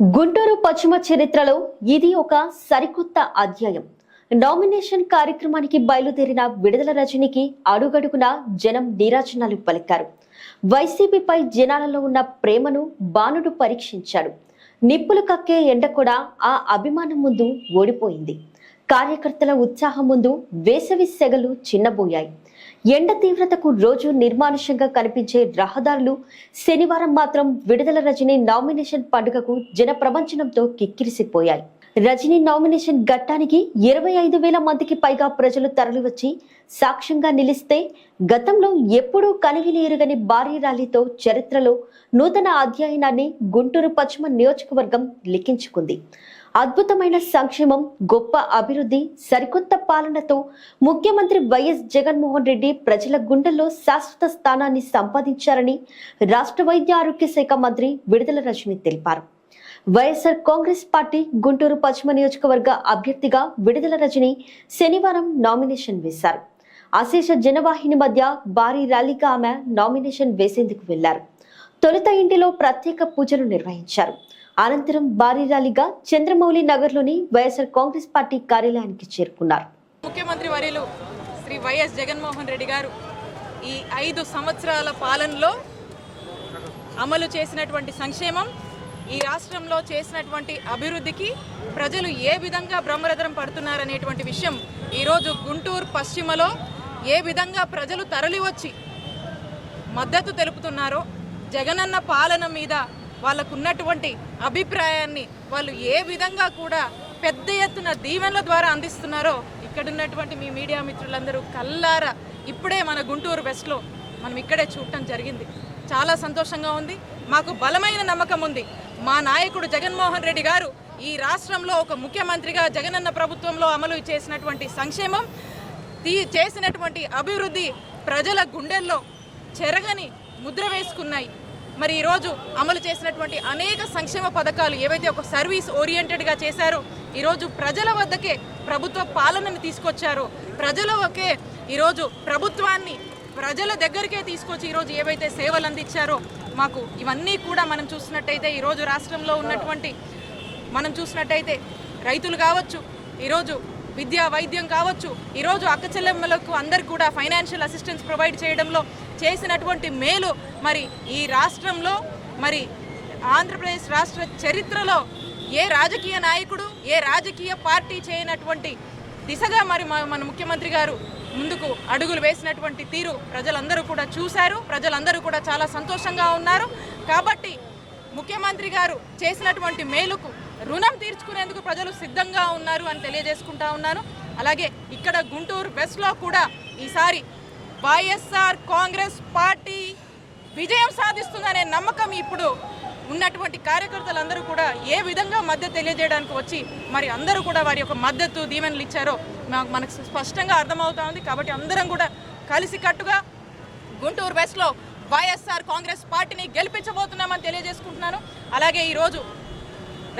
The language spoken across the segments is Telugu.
గుంటూరు పశ్చిమ చరిత్రలో ఇది ఒక సరికొత్త అధ్యాయం. నామినేషన్ కార్యక్రమానికి బయలుదేరిన విడుదల రజనికి అడుగడుగున జనం నీరాజనాలు పలికారు. వైసీపీపై జనాలలో ఉన్న ప్రేమను బాణుడు పరీక్షించాడు. నిప్పులు కక్కే ఎండ కూడా ఆ అభిమానం ముందు ఓడిపోయింది. కార్యకర్తల ఉత్సాహం ముందు వేసవి సెగలు చిన్నబోయాయి. ఎండ తీవ్రతకు రోజు నిర్మానుష్యంగా కనిపించే రహదారులు శనివారం మాత్రం విడుదల రజనీ నామినేషన్ పండుగకు జనప్రవంచనంతో కిక్కిరిసిపోయాయి. రజనీ నామినేషన్ ఘట్టానికి ఇరవై ఐదు వేల మందికి పైగా ప్రజలు తరలివచ్చి సాక్ష్యంగా నిలిస్తే గతంలో ఎప్పుడూ కనివిని ఎరుగని భారీ ర్యాలీతో చరిత్రలో నూతన అధ్యయనాన్ని గుంటూరు పశ్చిమ నియోజకవర్గం లిఖించుకుంది. అద్భుతమైన సంక్షేమం గొప్ప అభివృద్ధి సరికొత్త పాలనతో ముఖ్యమంత్రి వైఎస్ జగన్మోహన్ రెడ్డి ప్రజల గుండెల్లో శాశ్వత స్థానాన్ని సంపాదించారని రాష్ట్ర వైద్య ఆరోగ్య శాఖ మంత్రి విడుదల రజని తెలిపారు. వైఎస్ఆర్ కాంగ్రెస్ పార్టీ గుంటూరు పశ్చిమ నియోజకవర్గ అభ్యర్థిగా విడుదల రజని శనివారం నామినేషన్ వేశారు. అశేష జనవాహిని మధ్య భారీ ర్యాలీగా ఆమె నామినేషన్ వేసేందుకు వెళ్ళారు. తొలుత ఇంటిలో ప్రత్యేక పూజలు నిర్వహించారు. అనంతరం భారీ ర్యాలీగా చంద్రమౌళి నగర్లోని వైఎస్ఆర్ కాంగ్రెస్ పార్టీ కార్యాలయానికి చేరుకున్నారు. ముఖ్యమంత్రి వర్యులు శ్రీ వైఎస్ జగన్మోహన్ రెడ్డి గారు ఈ ఐదు సంవత్సరాల పాలనలో అమలు చేసినటువంటి సంక్షేమం ఈ రాష్ట్రంలో చేసినటువంటి అభివృద్ధికి ప్రజలు ఏ విధంగా బ్రహ్మరథం పడుతున్నారనేటువంటి విషయం ఈరోజు గుంటూరు పశ్చిమలో ఏ విధంగా ప్రజలు తరలివచ్చి మద్దతు తెలుపుతున్నారో జగనన్న పాలన మీద వాళ్ళకున్నటువంటి అభిప్రాయాన్ని వాళ్ళు ఏ విధంగా కూడా పెద్ద ఎత్తున దీవెనల ద్వారా అందిస్తున్నారో ఇక్కడున్నటువంటి మీ మీడియా మిత్రులందరూ కల్లారా ఇప్పుడే మన గుంటూరు వెస్ట్లో మనం ఇక్కడే చూడటం జరిగింది. చాలా సంతోషంగా ఉంది. మాకు బలమైన నమ్మకం ఉంది. మా నాయకుడు జగన్మోహన్ రెడ్డి గారు ఈ రాష్ట్రంలో ఒక ముఖ్యమంత్రిగా జగనన్న ప్రభుత్వంలో అమలు చేసినటువంటి సంక్షేమం తీ చేసినటువంటి అభివృద్ధి ప్రజల గుండెల్లో చెరగని ముద్ర వేసుకున్నాయి. మరి ఈరోజు అమలు చేసినటువంటి అనేక సంక్షేమ పథకాలు ఏవైతే ఒక సర్వీస్ ఓరియంటెడ్గా చేశారో ఈరోజు ప్రజల వద్దకే ప్రభుత్వ పాలనను తీసుకొచ్చారో ప్రజల ఒకే ఈరోజు ప్రభుత్వాన్ని ప్రజల దగ్గరికే తీసుకొచ్చి ఈరోజు ఏవైతే సేవలు అందించారో మాకు ఇవన్నీ కూడా మనం చూసినట్టయితే ఈరోజు రాష్ట్రంలో ఉన్నటువంటి మనం చూసినట్టయితే రైతులు కావచ్చు ఈరోజు విద్యా వైద్యం కావచ్చు ఈరోజు అక్క చెల్లెమ్మలకు అందరికి కూడా ఫైనాన్షియల్ అసిస్టెన్స్ ప్రొవైడ్ చేయడంలో చేసినటువంటి మేలు. మరి ఈ రాష్ట్రంలో మరి ఆంధ్రప్రదేశ్ రాష్ట్ర చరిత్రలో ఏ రాజకీయ నాయకుడు ఏ రాజకీయ పార్టీ చేయనటువంటి దిశగా మరి మన ముఖ్యమంత్రి గారు ముందుకు అడుగులు వేసినటువంటి తీరు ప్రజలందరూ కూడా చూశారు. ప్రజలందరూ కూడా చాలా సంతోషంగా ఉన్నారు. కాబట్టి ముఖ్యమంత్రి గారు చేసినటువంటి మేలుకు రుణం తీర్చుకునేందుకు ప్రజలు సిద్ధంగా ఉన్నారు అని తెలియజేసుకుంటా ఉన్నాను. అలాగే ఇక్కడ గుంటూరు వెస్ట్లో కూడా ఈసారి వైఎస్ఆర్ కాంగ్రెస్ పార్టీ విజయం సాధిస్తుందనే నమ్మకం ఇప్పుడు ఉన్నటువంటి కార్యకర్తలందరూ కూడా ఏ విధంగా మద్దతు తెలియజేయడానికి వచ్చి మరి అందరూ కూడా వారి యొక్క మద్దతు దీవెనలు ఇచ్చారో మాకు మనకు స్పష్టంగా అర్థమవుతా ఉంది. కాబట్టి అందరం కూడా కలిసికట్టుగా గుంటూరు వెస్ట్లో వైఎస్ఆర్ కాంగ్రెస్ పార్టీని గెలిపించబోతున్నామని తెలియజేసుకుంటున్నాను. అలాగే ఈరోజు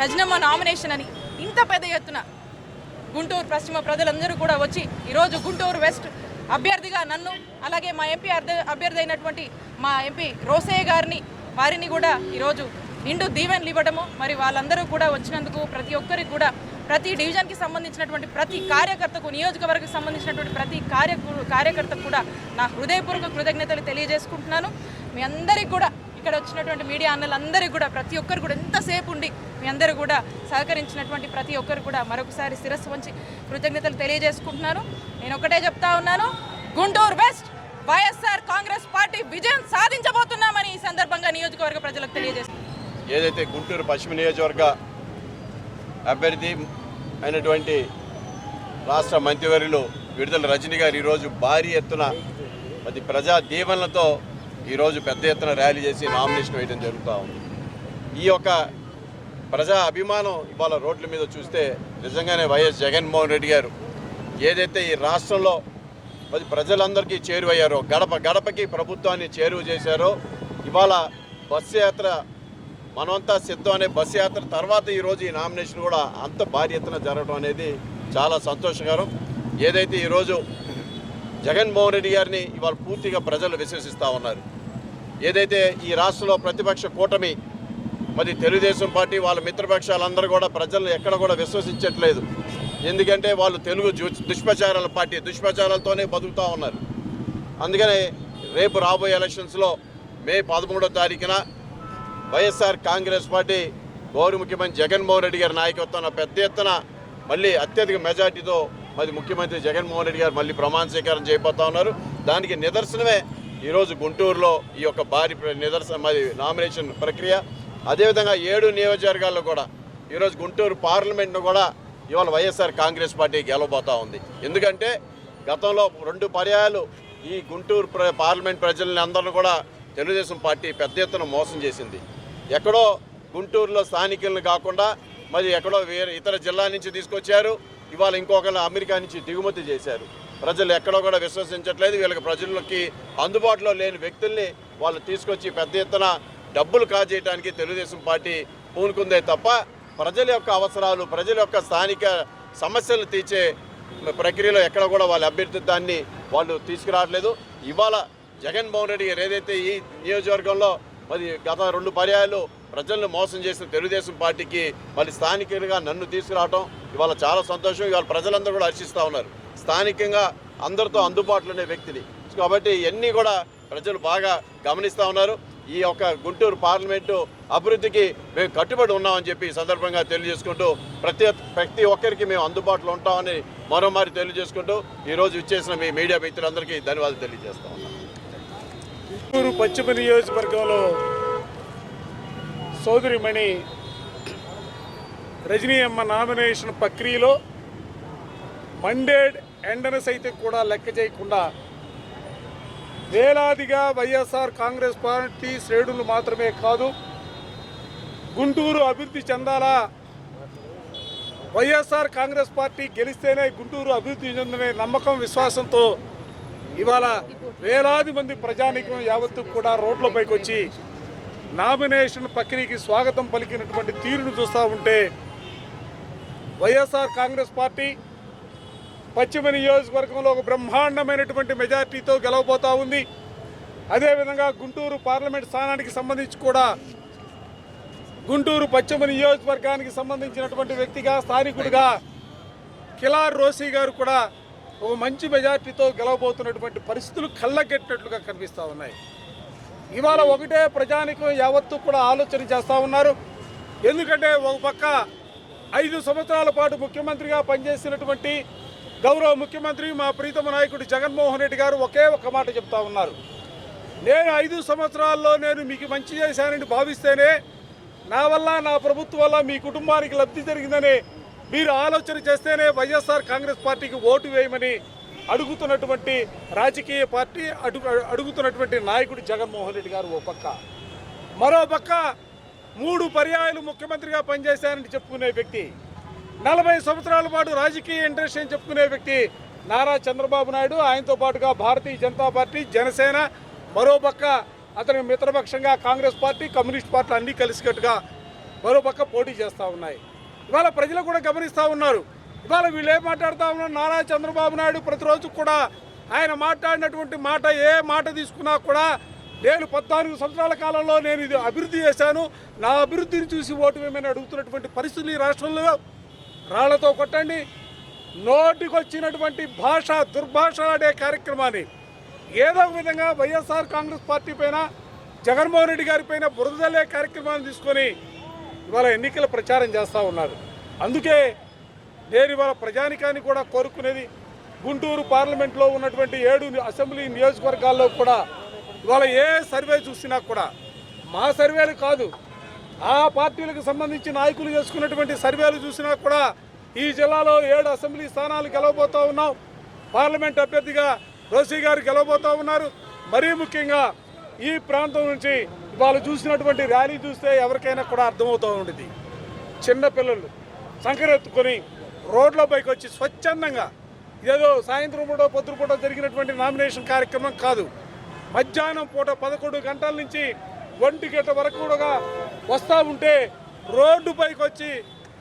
రజనమ్మ నామినేషన్ అని ఇంత పెద్ద ఎత్తున గుంటూరు పశ్చిమ ప్రజలందరూ కూడా వచ్చి ఈరోజు గుంటూరు వెస్ట్ అభ్యర్థిగా నన్ను అలాగే మా ఎంపీ అర్థ అభ్యర్థి అయినటువంటి మా ఎంపీ రోసయ్య గారిని వారిని కూడా ఈరోజు నిండు దీవెనలు ఇవ్వడము మరి వాళ్ళందరూ కూడా వచ్చినందుకు ప్రతి ఒక్కరికి కూడా ప్రతి డివిజన్కి సంబంధించినటువంటి ప్రతి కార్యకర్తకు నియోజకవర్గకు సంబంధించినటువంటి ప్రతి కార్య కార్యకర్తకు కూడా నా హృదయపూర్వక కృతజ్ఞతలు తెలియజేసుకుంటున్నాను. మీ అందరికీ కూడా ఇక్కడ వచ్చినటువంటి మీడియా అన్నలందరికీ కూడా ప్రతి ఒక్కరు కూడా ఎంతసేపు ఉండి మీ అందరూ కూడా సహకరించినటువంటి ప్రతి ఒక్కరు కూడా మరొకసారి శిరస్సు వంచి కృతజ్ఞతలు తెలియజేసుకుంటున్నాను. నేను ఒకటే చెప్తా ఉన్నాను Guntur west YSR Congress party విజయం సాధించబోతున్నామని ఈ సందర్భంగా నియోజకవర్గ ప్రజలకు తెలియజేస్తున్నాను. ఏదైతే గుంటూరు పశ్చిమ నియోజకవర్గ అభ్యర్థి అయినటువంటి రాష్ట్ర మంత్రివర్యులు విడుదల రజనీ గారు ఈరోజు భారీ ఎత్తున అది ప్రజా దీవెనలతో ఈరోజు పెద్ద ఎత్తున ర్యాలీ చేసి నామినేషన్ వేయడం జరుగుతూ ఉంది. ఈ యొక్క ప్రజా అభిమానం ఇవాళ రోడ్ల మీద చూస్తే నిజంగానే వైఎస్ జగన్మోహన్ రెడ్డి గారు ఏదైతే ఈ రాష్ట్రంలో మరి ప్రజలందరికీ చేరువయ్యారో గడప గడపకి ప్రభుత్వాన్ని చేరువ చేశారో ఇవాళ బస్సు యాత్ర మనమంతా సిద్ధం అనే బస్సు యాత్ర తర్వాత ఈరోజు ఈ నామినేషన్ కూడా అంత భారీ ఎత్తున జరగడం అనేది చాలా సంతోషకరం. ఏదైతే ఈరోజు జగన్మోహన్ రెడ్డి గారిని ఇవాళ పూర్తిగా ప్రజలు విశ్వసిస్తూ ఉన్నారు. ఏదైతే ఈ రాష్ట్రంలో ప్రతిపక్ష కూటమి మరి తెలుగుదేశం పార్టీ వాళ్ళ మిత్రపక్షాలందరూ కూడా ప్రజలు ఎక్కడ కూడా విశ్వసించట్లేదు. ఎందుకంటే వాళ్ళు తెలుగు దుష్ప్రచారాల పార్టీ దుష్ప్రచారాలతోనే బతుకుతూ ఉన్నారు. అందుకనే రేపు రాబోయే ఎలక్షన్స్లో మే పదమూడో తారీఖున వైఎస్ఆర్ కాంగ్రెస్ పార్టీ గౌరవ ముఖ్యమంత్రి జగన్మోహన్ రెడ్డి గారి నాయకత్వంలో పెద్ద ఎత్తున మళ్ళీ అత్యధిక మెజార్టీతో మరి ముఖ్యమంత్రి జగన్మోహన్ రెడ్డి గారు మళ్ళీ ప్రమాణ స్వీకారం చేయబోతా ఉన్నారు. దానికి నిదర్శనమే ఈరోజు గుంటూరులో ఈ యొక్క భారీ నిదర్శన మరి నామినేషన్ ప్రక్రియ. అదేవిధంగా ఏడు నియోజకవర్గాల్లో కూడా ఈరోజు గుంటూరు పార్లమెంట్ను కూడా ఇవాళ వైఎస్ఆర్ కాంగ్రెస్ పార్టీ గెలవబోతా ఉంది. ఎందుకంటే గతంలో రెండు పర్యాయాలు ఈ గుంటూరు ప్ర పార్లమెంట్ ప్రజల్ని అందరిని కూడా తెలుగుదేశం పార్టీ పెద్ద ఎత్తున మోసం చేసింది. ఎక్కడో గుంటూరులో స్థానికులను కాకుండా మరి ఎక్కడో వేరే ఇతర జిల్లా నుంచి తీసుకొచ్చారు. ఇవాళ ఇంకొకరు అమెరికా నుంచి దిగుమతి చేశారు. ప్రజలు ఎక్కడో కూడా విశ్వసించట్లేదు. వీళ్ళకి ప్రజలకి అందుబాటులో లేని వ్యక్తుల్ని వాళ్ళు తీసుకొచ్చి పెద్ద ఎత్తున డబ్బులు కాజేయడానికి తెలుగుదేశం పార్టీ పూనుకుందే తప్ప ప్రజల యొక్క అవసరాలు ప్రజల యొక్క స్థానిక సమస్యలు తీర్చే ప్రక్రియలో ఎక్కడ కూడా వాళ్ళ అభ్యర్థిత్వాన్ని వాళ్ళు తీసుకురావట్లేదు. ఇవాళ జగన్మోహన్ రెడ్డి గారు ఏదైతే ఈ నియోజకవర్గంలో మరి గత రెండు పర్యాయాలు ప్రజలను మోసం చేసిన తెలుగుదేశం పార్టీకి మరి స్థానికులుగా నన్ను తీసుకురావటం ఇవాళ చాలా సంతోషం. ఇవాళ ప్రజలందరూ కూడా హర్షిస్తూ ఉన్నారు. స్థానికంగా అందరితో అందుబాటులో ఉండే వ్యక్తిని. కాబట్టి ఇవన్నీ కూడా ప్రజలు బాగా గమనిస్తూ ఉన్నారు. ఈ యొక్క గుంటూరు పార్లమెంటు అభివృద్ధికి మేము కట్టుబడి ఉన్నామని చెప్పి సందర్భంగా తెలియజేసుకుంటూ ప్రతి ప్రతి ఒక్కరికి మేము అందుబాటులో ఉంటామని మరోమారి తెలియజేసుకుంటూ ఈరోజు ఇచ్చేసిన మీ మీడియా మిత్రులందరికీ ధన్యవాదాలు తెలియజేస్తాం చిత్తూరు పశ్చిమ నియోజకవర్గంలో సోదరిమణి రజనీ అమ్మ నామినేషన్ ప్రక్రియలో మండేడ్ ఎండను సైతం కూడా లెక్క చేయకుండా వేలాదిగా వైఎస్ఆర్ కాంగ్రెస్ పార్టీ శ్రేణులు మాత్రమే కాదు గుంటూరు అభివృద్ధి చెందాలా? వైఎస్ఆర్ కాంగ్రెస్ పార్టీ గెలిస్తేనే గుంటూరు అభివృద్ధి చెందనే నమ్మకం విశ్వాసంతో ఇవాళ వేలాది మంది ప్రజానికం యావత్తు కూడా రోడ్లపైకి వచ్చి నామినేషన్ ప్రక్రియకి స్వాగతం పలికినటువంటి తీరును చూస్తూ ఉంటే వైఎస్ఆర్ కాంగ్రెస్ పార్టీ పశ్చిమ నియోజకవర్గంలో ఒక బ్రహ్మాండమైనటువంటి మెజార్టీతో గెలవబోతూ ఉంది. అదేవిధంగా గుంటూరు పార్లమెంట్ స్థానానికి సంబంధించి కూడా గుంటూరు పశ్చిమ నియోజకవర్గానికి సంబంధించినటువంటి వ్యక్తిగా స్థానికుడిగా కిలార్ రోసి గారు కూడా ఒక మంచి మెజార్టీతో గెలవబోతున్నటువంటి పరిస్థితులు కళ్ళగెట్టినట్లుగా కనిపిస్తూ ఉన్నాయి. ఇవాళ ఒకటే ప్రజానికం యావత్తు కూడా ఆలోచన చేస్తూ ఉన్నారు. ఎందుకంటే ఒక పక్క ఐదు సంవత్సరాల పాటు ముఖ్యమంత్రిగా పనిచేసినటువంటి గౌరవ ముఖ్యమంత్రి మా ప్రీతమ నాయకుడు జగన్మోహన్ రెడ్డి గారు ఒకే ఒక మాట చెప్తా ఉన్నారు. నేను ఐదు సంవత్సరాల్లో నేను మీకు మంచి చేశానని భావిస్తేనే నా వల్ల నా ప్రభుత్వం వల్ల మీ కుటుంబానికి లబ్ధి జరిగిందని మీరు ఆలోచన చేస్తేనే వైఎస్ఆర్ కాంగ్రెస్ పార్టీకి ఓటు వేయమని అడుగుతున్నటువంటి రాజకీయ పార్టీ అడుగు అడుగుతున్నటువంటి నాయకుడు జగన్మోహన్ రెడ్డి గారు ఓ పక్క. మరో పక్క మూడు పర్యాయాలు ముఖ్యమంత్రిగా పనిచేశారని చెప్పుకునే వ్యక్తి నలభై సంవత్సరాల పాటు రాజకీయ ఇంట్రెస్ట్ అని చెప్పుకునే వ్యక్తి నారా చంద్రబాబు నాయుడు. ఆయనతో పాటుగా భారతీయ జనతా పార్టీ జనసేన మరోపక్క అతని మిత్రపక్షంగా కాంగ్రెస్ పార్టీ కమ్యూనిస్ట్ పార్టీ అన్నీ కలిసికట్టుగా మరోపక్క పోటీ చేస్తూ ఉన్నాయి. ఇవాళ ప్రజలు కూడా గమనిస్తూ ఉన్నారు. ఇవాళ వీళ్ళు ఏం మాట్లాడుతూ ఉన్నారు? నారా చంద్రబాబు నాయుడు ప్రతిరోజు కూడా ఆయన మాట్లాడినటువంటి మాట ఏ మాట తీసుకున్నా కూడా నేను పద్నాలుగు సంవత్సరాల కాలంలో నేను ఇది అభివృద్ధి చేశాను. నా అభివృద్ధిని చూసి ఓటు వేయమని అడుగుతున్నటువంటి పరిస్థితులు ఈ రాష్ట్రంలో రాళ్ళతో కొట్టండి. నోటికొచ్చినటువంటి భాష దుర్భాషలాడే కార్యక్రమాన్ని ఏదో ఒక విధంగా వైఎస్ఆర్ కాంగ్రెస్ పార్టీ పైన జగన్మోహన్ రెడ్డి గారి పైన బురదలే కార్యక్రమాన్ని తీసుకొని ఇవాళ ఎన్నికల ప్రచారం చేస్తూ ఉన్నారు. అందుకే నేను ఇవాళ ప్రజానికాన్ని కూడా కోరుకునేది గుంటూరు పార్లమెంట్లో ఉన్నటువంటి ఏడు అసెంబ్లీ నియోజకవర్గాల్లో కూడా ఇవాళ ఏ సర్వే చూసినా కూడా మా సర్వేలు కాదు ఆ పార్టీలకు సంబంధించి నాయకులు చేసుకున్నటువంటి సర్వేలు చూసినా కూడా ఈ జిల్లాలో ఏడు అసెంబ్లీ స్థానాలు గెలవబోతూ ఉన్నాం. పార్లమెంట్ అభ్యర్థిగా రోషి గారు గెలవబోతూ ఉన్నారు. మరీ ముఖ్యంగా ఈ ప్రాంతం నుంచి వాళ్ళు చూసినటువంటి ర్యాలీ చూస్తే ఎవరికైనా కూడా అర్థమవుతూ ఉండేది చిన్నపిల్లలు సంకరెత్తుకొని రోడ్లపైకి వచ్చి స్వచ్ఛందంగా ఏదో సాయంత్రం పూట పొద్దున పూట జరిగినటువంటి నామినేషన్ కార్యక్రమం కాదు. మధ్యాహ్నం పూట పదకొండు గంటల నుంచి ఒంటి గంట వరకు కూడా వస్తూ ఉంటే రోడ్డుపైకి వచ్చి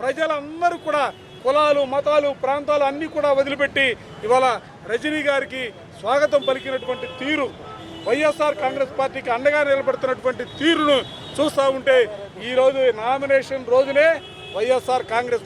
ప్రజలందరూ కూడా కులాలు మతాలు ప్రాంతాలు అన్నీ కూడా వదిలిపెట్టి ఇవాళ రజనీ గారికి స్వాగతం పలికినటువంటి తీరు వైఎస్ఆర్ కాంగ్రెస్ పార్టీకి అండగా నిలబడుతున్నటువంటి తీరును చూస్తూ ఉంటే ఈరోజు నామినేషన్ రోజునే వైఎస్ఆర్ కాంగ్రెస్